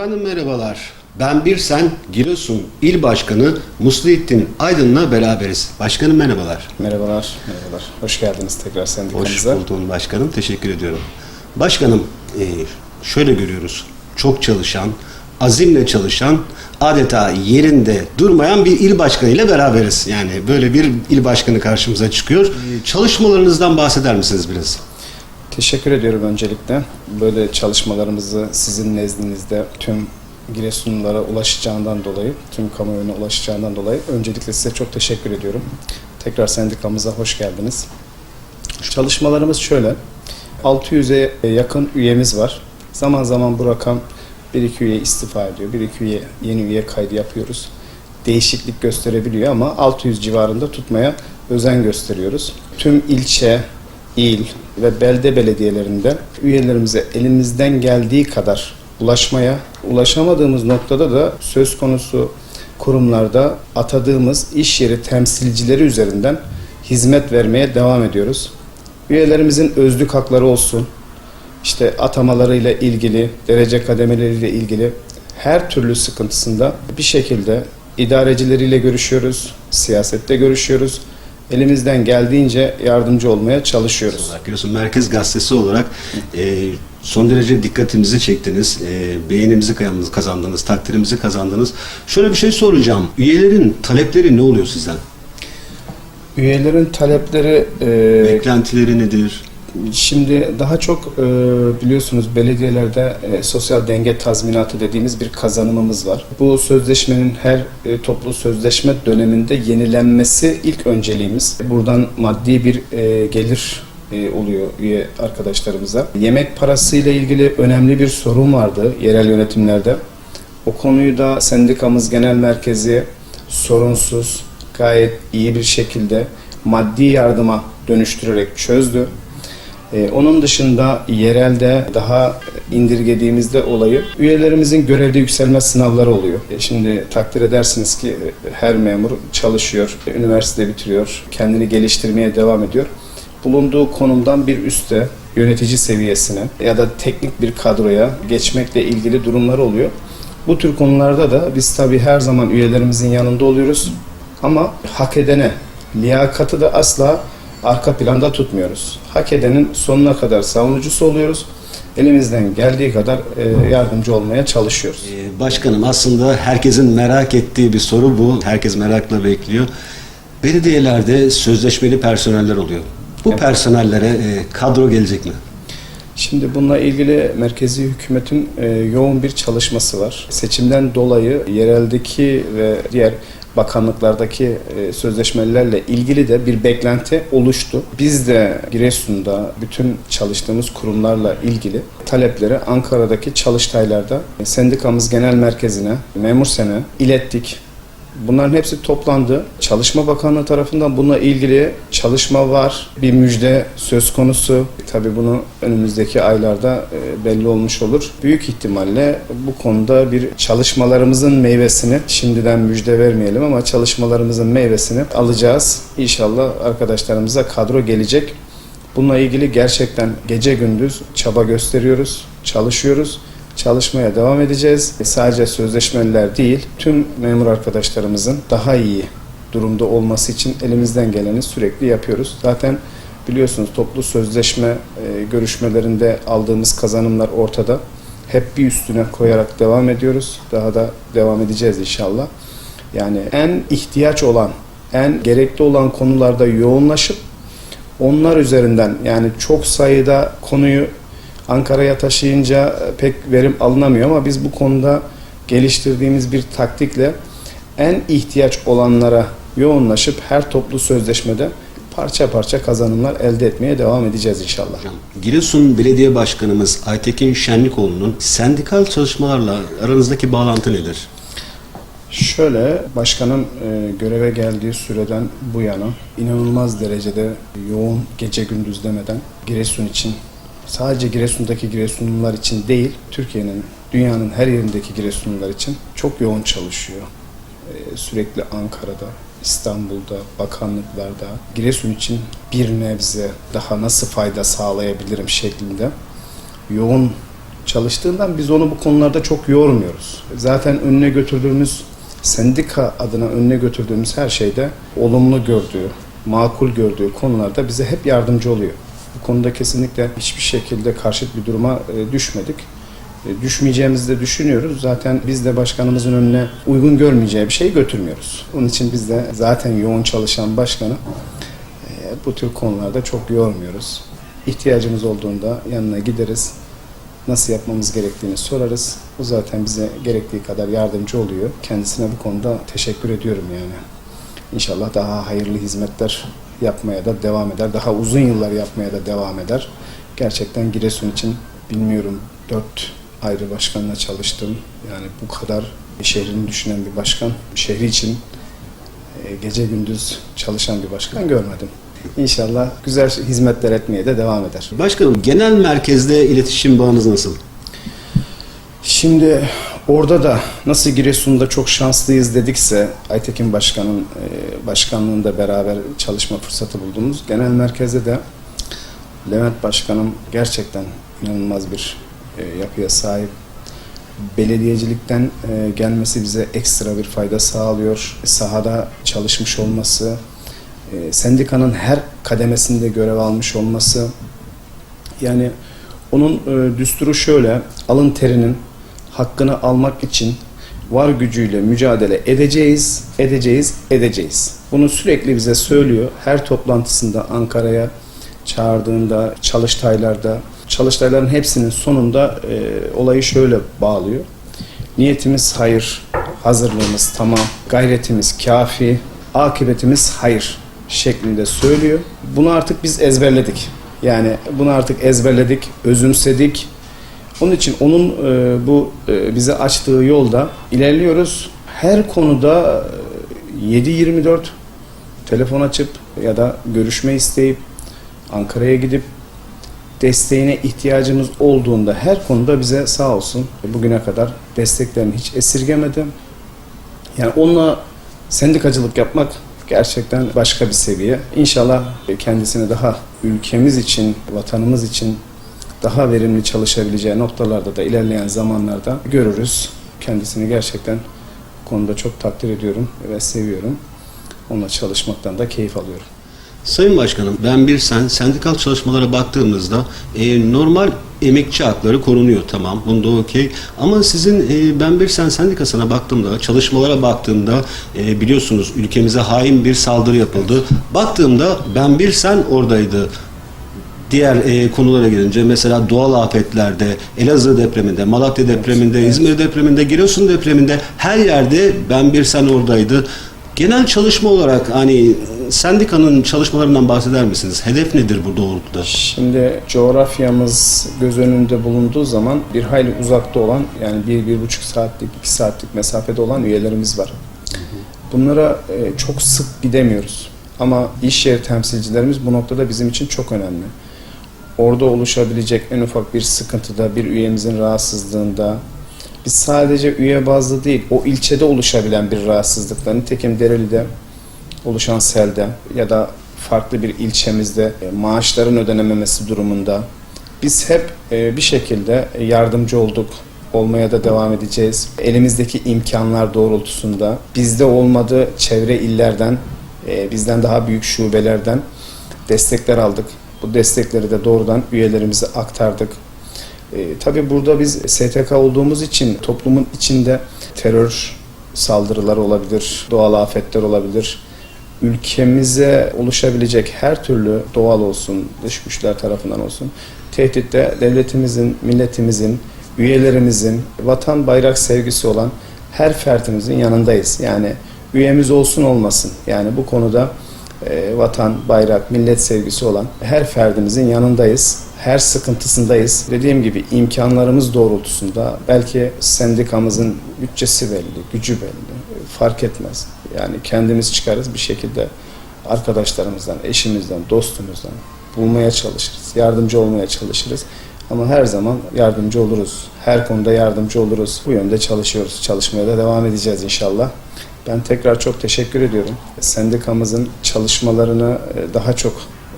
Efendim merhabalar. Ben Birsen Giresun İl Başkanı Muslihettin Aydın'la beraberiz. Başkanım merhabalar. Merhabalar, merhabalar. Hoş geldiniz tekrar Hoş sendikamıza. buldum başkanım. Teşekkür ediyorum. Başkanım e, şöyle görüyoruz. Çok çalışan, azimle çalışan, adeta yerinde durmayan bir il başkanıyla beraberiz. Yani böyle bir il başkanı karşımıza çıkıyor. Çalışmalarınızdan bahseder misiniz biraz? Teşekkür ediyorum öncelikle. Böyle çalışmalarımızı sizin nezdinizde tüm Giresunlulara ulaşacağından dolayı, tüm kamuoyuna ulaşacağından dolayı öncelikle size çok teşekkür ediyorum. Tekrar sendikamıza hoş geldiniz. Çalışmalarımız şöyle. 600'e yakın üyemiz var. Zaman zaman bu rakam 1-2 üye istifa ediyor. 1-2 üye yeni üye kaydı yapıyoruz. Değişiklik gösterebiliyor ama 600 civarında tutmaya özen gösteriyoruz. Tüm ilçe, il ve belde belediyelerinde üyelerimize elimizden geldiği kadar ulaşmaya, ulaşamadığımız noktada da söz konusu kurumlarda atadığımız iş yeri temsilcileri üzerinden hizmet vermeye devam ediyoruz. Üyelerimizin özlük hakları olsun, işte atamalarıyla ilgili, derece kademeleriyle ilgili her türlü sıkıntısında bir şekilde idarecileriyle görüşüyoruz, siyasette görüşüyoruz. Elimizden geldiğince yardımcı olmaya çalışıyoruz. Giresun Merkez Gazetesi olarak e, son derece dikkatimizi çektiniz. E, beğenimizi kazandınız, takdirimizi kazandınız. Şöyle bir şey soracağım. Üyelerin talepleri ne oluyor sizden? Üyelerin talepleri e, Beklentileri nedir? Şimdi daha çok e, biliyorsunuz belediyelerde e, sosyal denge tazminatı dediğimiz bir kazanımımız var. Bu sözleşmenin her e, toplu sözleşme döneminde yenilenmesi ilk önceliğimiz. Buradan maddi bir gelir oluyor üye arkadaşlarımıza. Yemek parasıyla ilgili önemli bir sorun vardı yerel yönetimlerde. O konuyu da sendikamız genel merkezi sorunsuz, gayet iyi bir şekilde maddi yardıma dönüştürerek çözdü. Ee, onun dışında yerelde daha indirgediğimizde olayı üyelerimizin görevde yükselme sınavları oluyor. E, şimdi takdir edersiniz ki e, her memur çalışıyor, üniversite bitiriyor, kendini geliştirmeye devam ediyor. Bulunduğu konumdan bir üste, yönetici seviyesine ya da teknik bir kadroya geçmekle ilgili durumlar oluyor. Bu tür konularda da biz tabii her zaman üyelerimizin yanında oluyoruz. Ama hak edene, liyakatı da asla arka planda tutmuyoruz. Hak edenin sonuna kadar savunucusu oluyoruz. Elimizden geldiği kadar e, yardımcı olmaya çalışıyoruz. E, başkanım aslında herkesin merak ettiği bir soru bu. Herkes merakla bekliyor. Belediyelerde sözleşmeli personeller oluyor. Bu Evet. personellere e, kadro gelecek mi? Şimdi bununla ilgili merkezi hükümetin e, yoğun bir çalışması var. Seçimden dolayı yereldeki ve diğer bakanlıklardaki e, sözleşmelerle ilgili de bir beklenti oluştu. Biz de Giresun'da bütün çalıştığımız kurumlarla ilgili talepleri Ankara'daki çalıştaylarda e, sendikamız genel merkezine, memur sene ilettik. Bunların hepsi toplandı. Çalışma Bakanlığı tarafından bununla ilgili çalışma var. Bir müjde söz konusu. Tabii bunu önümüzdeki aylarda e, belli olmuş olur. Büyük ihtimalle bu konuda bir çalışmalarımızın meyvesini şimdiden müjde vermeyelim ama çalışmalarımızın meyvesini alacağız. İnşallah arkadaşlarımıza kadro gelecek. Bununla ilgili gerçekten gece gündüz çaba gösteriyoruz, çalışıyoruz. Çalışmaya devam edeceğiz. E, Sadece sözleşmeliler değil, tüm memur arkadaşlarımızın daha iyi durumda olması için elimizden geleni sürekli yapıyoruz. Zaten biliyorsunuz toplu sözleşme e, görüşmelerinde aldığımız kazanımlar ortada. Hep bir üstüne koyarak devam ediyoruz. Daha da devam edeceğiz inşallah. Yani en ihtiyaç olan, en gerekli olan konularda yoğunlaşıp onlar üzerinden yani çok sayıda konuyu Ankara'ya taşıyınca e, pek verim alınamıyor ama biz bu konuda geliştirdiğimiz bir taktikle en ihtiyaç olanlara yoğunlaşıp her toplu sözleşmede parça parça kazanımlar elde etmeye devam edeceğiz inşallah. Giresun Belediye Başkanımız Aytekin Şenlikoğlu'nun sendikal çalışmalarla aranızdaki bağlantı nedir? Şöyle başkanın e, göreve geldiği süreden bu yana inanılmaz derecede yoğun gece gündüz demeden Giresun için sadece Giresun'daki Giresunlular için değil Türkiye'nin dünyanın her yerindeki Giresunlular için çok yoğun çalışıyor. E, sürekli Ankara'da, İstanbul'da, bakanlıklarda Giresun için bir nebze daha nasıl fayda sağlayabilirim şeklinde yoğun çalıştığından biz onu bu konularda çok yormuyoruz. Zaten önüne götürdüğümüz sendika adına önüne götürdüğümüz her şeyde olumlu gördüğü, makul gördüğü konularda bize hep yardımcı oluyor. Bu konuda kesinlikle hiçbir şekilde karşıt bir duruma e, düşmedik. E, Düşmeyeceğimizi de düşünüyoruz. Zaten biz de başkanımızın önüne uygun görmeyeceği bir şeyi götürmüyoruz. Onun için biz de zaten yoğun çalışan başkanı e, bu tür konularda çok yormuyoruz. İhtiyacımız olduğunda yanına gideriz. Nasıl yapmamız gerektiğini sorarız. O zaten bize gerektiği kadar yardımcı oluyor. Kendisine bu konuda teşekkür ediyorum yani. İnşallah daha hayırlı hizmetler yapmaya da devam eder. Daha uzun yıllar yapmaya da devam eder. Gerçekten Giresun için bilmiyorum dört ayrı başkanla çalıştım. Yani bu kadar şehrini düşünen bir başkan, şehri için e, gece gündüz çalışan bir başkan görmedim. İnşallah güzel hizmetler etmeye de devam eder. Başkanım genel merkezde iletişim bağınız nasıl? Şimdi orada da nasıl Giresun'da çok şanslıyız dedikse Aytekin Başkan'ın e, başkanlığında beraber çalışma fırsatı bulduğumuz genel merkezde de Levent Başkanım gerçekten inanılmaz bir e, yapıya sahip. Belediyecilikten e, gelmesi bize ekstra bir fayda sağlıyor. Sahada çalışmış olması, sendikanın her kademesinde görev almış olması, yani onun düsturu şöyle, alın terinin hakkını almak için var gücüyle mücadele edeceğiz, edeceğiz, edeceğiz. Bunu sürekli bize söylüyor. Her toplantısında Ankara'ya çağırdığında, çalıştaylarda, çalıştayların hepsinin sonunda e, olayı şöyle bağlıyor. Niyetimiz hayır, hazırlığımız tamam, gayretimiz kafi, akıbetimiz hayır şeklinde söylüyor. Bunu artık biz ezberledik. Yani bunu artık ezberledik, özümsedik. Onun için onun e, bu e, bize açtığı yolda ilerliyoruz. Her konuda e, 7-24 telefon açıp ya da görüşme isteyip Ankara'ya gidip desteğine ihtiyacımız olduğunda her konuda bize sağ olsun bugüne kadar desteklerini hiç esirgemedi. Yani onunla sendikacılık yapmak gerçekten başka bir seviye. İnşallah kendisini daha ülkemiz için, vatanımız için daha verimli çalışabileceği noktalarda da ilerleyen zamanlarda görürüz. Kendisini gerçekten konuda çok takdir ediyorum ve seviyorum. Onunla çalışmaktan da keyif alıyorum. Sayın Başkanım, ben bir sen sendikal çalışmalara baktığımızda e, normal emekçi hakları korunuyor tamam bunda okey ama sizin e, ben bir sen sendikasına baktığımda çalışmalara baktığımda e, biliyorsunuz ülkemize hain bir saldırı yapıldı. Baktığımda ben bir sen oradaydı. Diğer e, konulara gelince mesela doğal afetlerde, Elazığ depreminde, Malatya depreminde, İzmir depreminde, Giresun depreminde her yerde ben bir sen oradaydı. Genel çalışma olarak hani sendikanın çalışmalarından bahseder misiniz? Hedef nedir bu doğrultuda? Şimdi coğrafyamız göz önünde bulunduğu zaman bir hayli uzakta olan yani bir, bir buçuk saatlik, iki saatlik mesafede olan üyelerimiz var. Bunlara e, çok sık gidemiyoruz. Ama iş yeri temsilcilerimiz bu noktada bizim için çok önemli. Orada oluşabilecek en ufak bir sıkıntıda, bir üyemizin rahatsızlığında, biz sadece üye bazlı değil, o ilçede oluşabilen bir rahatsızlıkla, nitekim Dereli'de oluşan selde ya da farklı bir ilçemizde e, maaşların ödenememesi durumunda biz hep e, bir şekilde yardımcı olduk, olmaya da devam edeceğiz. Elimizdeki imkanlar doğrultusunda bizde olmadığı çevre illerden, e, bizden daha büyük şubelerden destekler aldık. Bu destekleri de doğrudan üyelerimize aktardık. E, tabii burada biz STK olduğumuz için toplumun içinde terör saldırıları olabilir, doğal afetler olabilir. Ülkemize oluşabilecek her türlü doğal olsun, dış güçler tarafından olsun tehditte devletimizin, milletimizin, üyelerimizin, vatan bayrak sevgisi olan her fertimizin yanındayız. Yani üyemiz olsun olmasın. Yani bu konuda vatan, bayrak, millet sevgisi olan her ferdimizin yanındayız. Her sıkıntısındayız. Dediğim gibi imkanlarımız doğrultusunda belki sendikamızın bütçesi belli, gücü belli. Fark etmez. Yani kendimiz çıkarız bir şekilde arkadaşlarımızdan, eşimizden, dostumuzdan bulmaya çalışırız. Yardımcı olmaya çalışırız. Ama her zaman yardımcı oluruz. Her konuda yardımcı oluruz. Bu yönde çalışıyoruz. Çalışmaya da devam edeceğiz inşallah. Ben tekrar çok teşekkür ediyorum. Sendikamızın çalışmalarını e, daha çok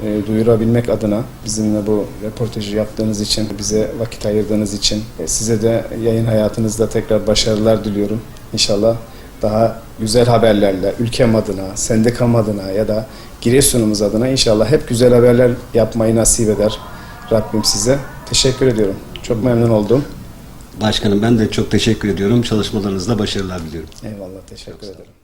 e, duyurabilmek adına bizimle bu röportajı yaptığınız için, bize vakit ayırdığınız için e, size de yayın hayatınızda tekrar başarılar diliyorum. İnşallah daha güzel haberlerle ülkem adına, sendikam adına ya da Giresun'umuz adına inşallah hep güzel haberler yapmayı nasip eder Rabbim size. Teşekkür ediyorum. Çok memnun oldum. Başkanım ben de çok teşekkür ediyorum. Çalışmalarınızda başarılar diliyorum. Eyvallah teşekkür ederim.